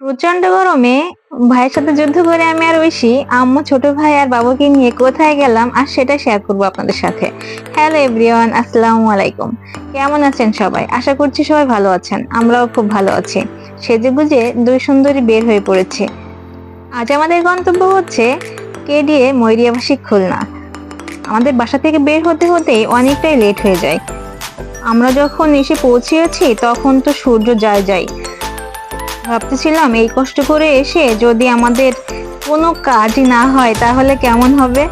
প্রচণ্ড গরমে ভাইয়ের সাথে যুদ্ধ করে আমি আর ঐশী, আম্মু, ছোট ভাই আর বাবুকে নিয়ে কোথায় গেলাম আর সেটা শেয়ার করব আপনাদের সাথে। হ্যালো এভরিওয়ান আসসালামু আলাইকুম। কেমন আছেন সবাই? আশা করছি সবাই ভালো আছেন। আমরাও খুব ভালো আছি। সেজে গুজে দুই সুন্দরী বের হয়ে পড়েছে। আজ আমাদের গন্তব্য হচ্ছে কেডিএ ময়রিয়াবাসী খুলনা। আমাদের বাসা থেকে বের হতে হতেই অনেকটাই লেট হয়ে যায়। আমরা যখন এসে পৌঁছেছি, তখন তো সূর্য যায় যায়। ভাবতেছিলাম, এই কষ্ট করে এসে যদি আমাদের কোনো কাজ না হয়, তাহলে কেমন হবে?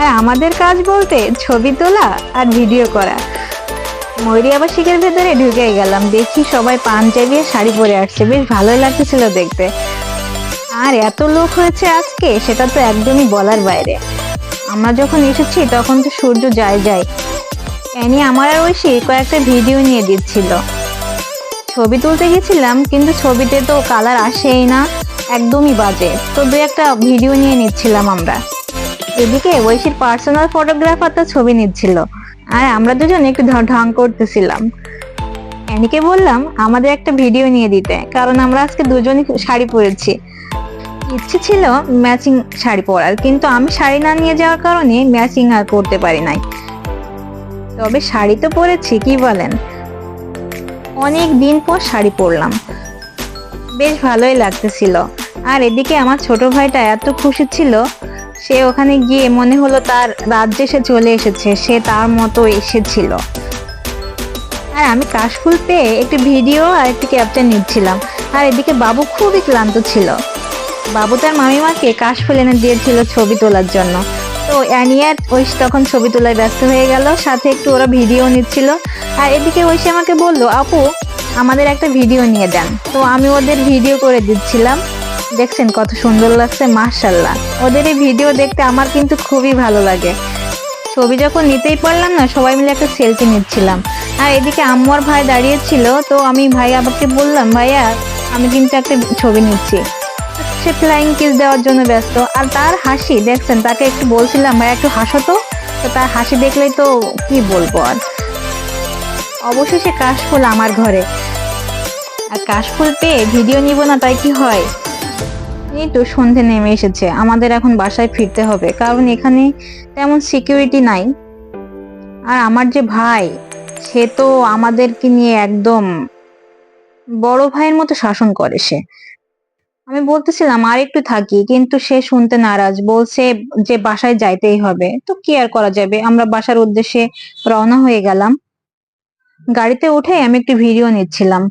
আর আমাদের কাজ বলতে ছবি তোলা আর ভিডিও করা। ময়ূরী আবাসিকের ভেতরে ঢুকে গেলাম। দেখি সবাই পাঞ্জাবি শাড়ি পরে আসছে। বেশ ভালোই লাগতেছিল দেখতে। আর এত লোক হয়েছে আজকে, সেটা তো একদমই বলার বাইরে। আমরা যখন এসেছি, তখন তো সূর্য যায় যায়। এনি আমার আর ঐশী কয়েকটা ভিডিও নিয়ে দিচ্ছিল। ছবি তুলতে গেছিলাম, কিন্তু ছবিতে তো কালার আসেই না, একদমই বাজে। তো দু একটা ভিডিও নিয়ে নিচ্ছিলাম আমরা। এদিকে ঐশীর পার্সোনাল ফটোগ্রাফার তো ছবি নিচ্ছিল। আর আমরা দুজন একটু ঢং করতেছিলাম। অ্যানিকে বললাম, আমাদের একটা ভিডিও নিয়ে দিতে, কারণ আমরা আজকে দুজনই শাড়ি পরেছি। ইচ্ছে ছিল ম্যাচিং শাড়ি পরার, কিন্তু আমি শাড়ি না নিয়ে যাওয়ার কারণে ম্যাচিং আর করতে পারি নাই। তবে শাড়ি তো পরেছি, কি বলেন? অনেক দিন পর শাড়ি পরলাম। বেশ ভালোই লাগতেছিল। আর এদিকে আমার ছোট ভাইটা এত খুশি ছিল, সে ওখানে গিয়ে মনে হলো তার রাজ্যে সে চলে এসেছে, সে তার মতো এসেছিল। আর আমি কাশফুল পেয়ে একটি ভিডিও আর একটি ক্যাপচার নিচ্ছিলাম। আর এদিকে বাবু খুবই ক্লান্ত ছিল। বাবু তার মামিমাকে কাশফুল এনে দিয়েছিল ছবি তোলার জন্য। তো অ্যানিয়ার ওই তখন ছবি তোলায় ব্যস্ত হয়ে গেল, সাথে একটু ওরা ভিডিও নিচ্ছিল। আর এদিকে ঐশী আমাকে বলল, আপু, আমাদের একটা ভিডিও নিয়ে দেন। তো আমি ওদের ভিডিও করে দিচ্ছিলাম। দেখছেন কত সুন্দর লাগছে মার্শাল্লাহ ওদের এই ভিডিও দেখতে আমার কিন্তু খুবই ভালো লাগে। ছবি যখন নিতেই পারলাম না, সবাই মিলে একটা সেলফি নিচ্ছিলাম। আর এদিকে আম্মু আর ভাই দাঁড়িয়েছিল তো আমি ভাই আবারকে বললাম, ভাইয়া, আমি কিন্তু একটা ছবি নিচ্ছি। সে ফ্লাইং কিস দেওয়ার জন্য ব্যস্ত। আর তার হাসি, দেখছেন, তাকে একটু বলছিলাম ভাই একটু হাসো তো। তো তার হাসি দেখলেই তো কি বলব আর। অবশেষে কাশফুল আমার ঘরে। আর কাশফুল পেয়ে ভিডিও নিব না, তাই কি হয়? এই তো সন্ধে নেমে এসেছে, আমাদের এখন বাসায় ফিরতে হবে, কারণ এখানে তেমন সিকিউরিটি নাই। আর আমার যে ভাই, সে তো আমাদেরকে নিয়ে একদম বড় ভাইয়ের মতো শাসন করে সে। আমি বলতেছিলাম আর একটু থাকি, কিন্তু সে শুনতে নারাজ, বলছে যে বাসায় যাইতেই হবে। তো কি আর করা যাবে? আমরা বাসার উদ্দেশ্যে রওনা হয়ে গেলাম। গাড়িতে উঠে আমি একটি ভিডিও নিচ্ছিলাম।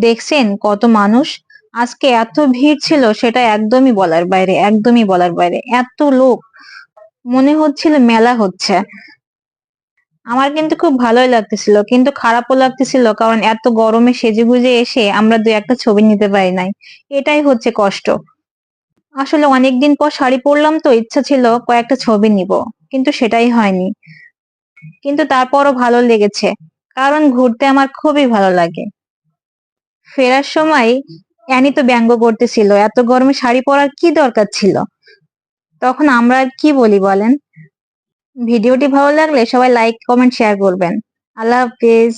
দেখছেন কত মানুষ? আজকে এত ভিড় ছিল, সেটা একদমই বলার বাইরে, একদমই বলার বাইরে। এত লোক। মনে হচ্ছিল মেলা হচ্ছে। আমার কিন্তু খুব ভালোই লাগতেছিল, কিন্তু খারাপও লাগতেছিল, কারণ এত গরমে সেজে গুজে এসে আমরা দু একটা ছবি নিতে পারি নাই। এটাই হচ্ছে কষ্ট। আসলে অনেকদিন পর শাড়ি পরলাম তো, ইচ্ছা ছিল কয়েকটা ছবি নিব, কিন্তু সেটাই হয়নি। কিন্তু তারপরও ভালো লেগেছে, কারণ ঘুরতে আমার খুবই ভালো লাগে। ফেরার সময় অ্যানি তো ব্যঙ্গ করতেছিল, এত গরমে শাড়ি পরার কি দরকার ছিল? তখন আমরা কি বলি বলেন? ভিডিওটি ভালো লাগলে সবাই লাইক কমেন্ট শেয়ার করবেন। আল্লাহ হাফিজ।